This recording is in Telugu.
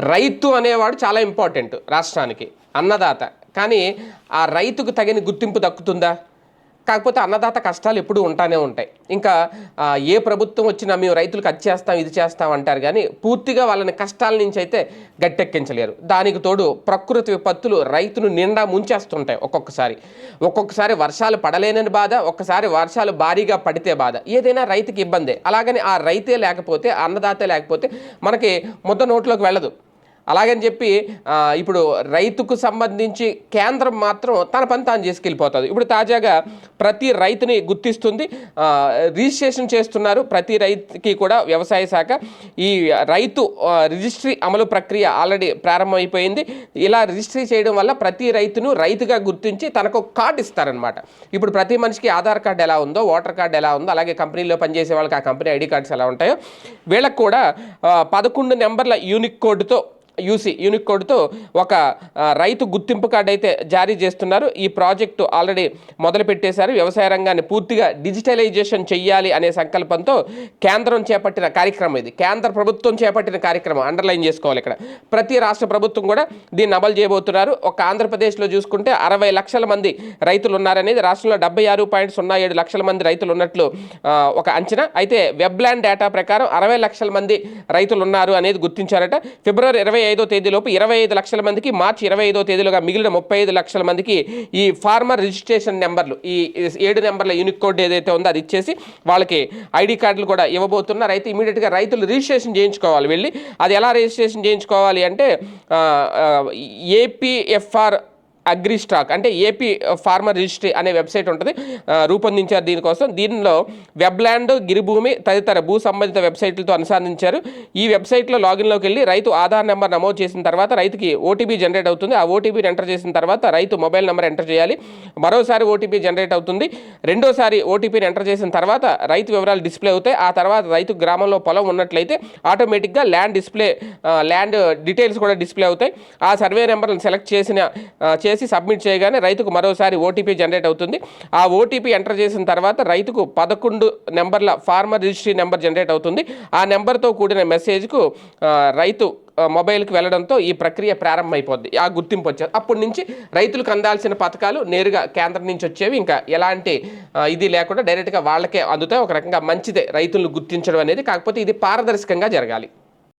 రైతు అనేవాడు చాలా ఇంపార్టెంట్ రాష్ట్రానికి అన్నదాత. కానీ ఆ రైతుకు తగిన గుర్తింపు దక్కుతుందా? కాకపోతే అన్నదాత కష్టాలు ఎప్పుడూ ఉంటానే ఉంటాయి. ఇంకా ఏ ప్రభుత్వం వచ్చినా మేము రైతులకు అది చేస్తాం ఇది చేస్తాం అంటారు కానీ పూర్తిగా వాళ్ళని కష్టాల నుంచి అయితే గట్టెక్కించలేరు. దానికి తోడు ప్రకృతి విపత్తులు రైతును నిండా ముంచేస్తుంటాయి ఒక్కొక్కసారి. ఒక్కొక్కసారి వర్షాలు పడలేనని బాధ ఒక్కసారి వర్షాలు భారీగా పడితే బాధ. ఏదైనా రైతుకి ఇబ్బందే. అలాగని ఆ రైతే లేకపోతే అన్నదాత అన్నదాతే లేకపోతే మనకి ముద్ద నోట్లోకి వెళ్ళదు. అలాగని చెప్పి ఇప్పుడు రైతుకు సంబంధించి కేంద్రం మాత్రం తన పని తాను చేసుకెళ్ళిపోతుంది. ఇప్పుడు తాజాగా ప్రతి రైతుని గుర్తిస్తుంది. రిజిస్ట్రేషన్ చేస్తున్నారు ప్రతి రైతుకి కూడా వ్యవసాయ శాఖ. ఈ రైతు రిజిస్ట్రీ అమలు ప్రక్రియ ఆల్రెడీ ప్రారంభమైపోయింది. ఇలా రిజిస్ట్రీ చేయడం వల్ల ప్రతి రైతును రైతుగా గుర్తించి తనకు కార్డు ఇస్తారనమాట ఇప్పుడు ప్రతి మనిషికి ఆధార్ కార్డు ఎలా ఉందో ఓటర్ కార్డు ఎలా ఉందో అలాగే కంపెనీలో పనిచేసే వాళ్ళకి ఆ కంపెనీ ఐడి కార్డ్స్ ఎలా ఉంటాయో వీళ్ళకు కూడా పదకొండు నెంబర్ల యూనిక్ కోడ్తో యూసీ యూనిక్ కోడ్తో ఒక రైతు గుర్తింపు కార్డు అయితే జారీ చేస్తున్నారు. ఈ ప్రాజెక్టు ఆల్రెడీ మొదలు పెట్టేశారు. వ్యవసాయ రంగాన్ని పూర్తిగా డిజిటలైజేషన్ చేయాలి అనే సంకల్పంతో కేంద్రం చేపట్టిన కార్యక్రమం ఇది. కేంద్ర ప్రభుత్వం చేపట్టిన కార్యక్రమం అండర్లైన్ చేసుకోవాలి ఇక్కడ. ప్రతి రాష్ట్ర ప్రభుత్వం కూడా దీన్ని అమలు చేయబోతున్నారు. ఒక ఆంధ్రప్రదేశ్లో చూసుకుంటే అరవై లక్షల మంది రైతులు ఉన్నారనేది రాష్ట్రంలో డెబ్బై ఆరు పాయింట్ సున్నా ఏడు లక్షల మంది రైతులు ఉన్నట్లు ఒక అంచనా. అయితే వెబ్లాండ్ డేటా ప్రకారం అరవై లక్షల మంది రైతులు ఉన్నారు అనేది గుర్తించారట. ఫిబ్రవరి ఇరవై ఐదో తేదీలోపు ఇరవై ఐదు లక్షల మందికి మార్చి ఇరవై ఐదో తేదీలోగా మిగిలిన ముప్పై ఐదు లక్షల మందికి ఈ ఫార్మర్ రిజిస్ట్రేషన్ నెంబర్లు ఈ ఏడు నెంబర్ల యూనిక్ కోడ్ ఏదైతే ఉందో అది ఇచ్చేసి వాళ్ళకి ఐడి కార్డులు కూడా ఇవ్వబోతున్నారు. అయితే ఇమీడియట్గా రైతులు రిజిస్ట్రేషన్ చేయించుకోవాలి వెళ్ళి. అది ఎలా రిజిస్ట్రేషన్ చేయించుకోవాలి అంటే ఏపీఎఫ్ఆర్ అగ్రి స్టాక్ అంటే ఏపీ ఫార్మర్ రిజిస్ట్రీ అనే వెబ్సైట్ ఉంటుంది. రూపొందించారు దీనికోసం. దీనిలో వెబ్లాండ్ గిరిభూమి తదితర భూ సంబంధిత వెబ్సైట్లతో అనుసంధానించారు. ఈ వెబ్సైట్లో లాగిన్లోకి వెళ్ళి రైతు ఆధార్ నెంబర్ నమోదు చేసిన తర్వాత రైతుకి ఓటీపీ జనరేట్ అవుతుంది. ఆ ఓటీపీని ఎంటర్ చేసిన తర్వాత రైతు మొబైల్ నెంబర్ ఎంటర్ చేయాలి. మరోసారి ఓటీపీ జనరేట్ అవుతుంది. రెండోసారి ఓటీపీని ఎంటర్ చేసిన తర్వాత రైతు వివరాలు డిస్ప్లే అవుతాయి. ఆ తర్వాత రైతు గ్రామంలో పొలం ఉన్నట్లయితే ఆటోమేటిక్గా ల్యాండ్ డిస్ప్లే ల్యాండ్ డీటెయిల్స్ కూడా డిస్ప్లే అవుతాయి. ఆ సర్వే నెంబర్లను సెలెక్ట్ చేసిన చే చేసి సబ్మిట్ చేయగానే రైతుకు మరోసారి ఓటీపీ జనరేట్ అవుతుంది. ఆ ఓటీపీ ఎంటర్ చేసిన తర్వాత రైతుకు పదకొండు నెంబర్ల ఫార్మర్ రిజిస్ట్రీ నెంబర్ జనరేట్ అవుతుంది. ఆ నెంబర్తో కూడిన మెసేజ్కు రైతు మొబైల్కి వెళ్ళడంతో ఈ ప్రక్రియ ప్రారంభమైపోద్ది. ఆ గుర్తింపు వచ్చేది. అప్పటి నుంచి రైతులకు అందాల్సిన పథకాలు నేరుగా కేంద్రం నుంచి వచ్చేవి. ఇంకా ఎలాంటి ఇది లేకుండా డైరెక్ట్గా వాళ్ళకే అందుతాయి. ఒక రకంగా మంచిదే రైతులను గుర్తించడం అనేది. కాకపోతే ఇది పారదర్శకంగా జరగాలి.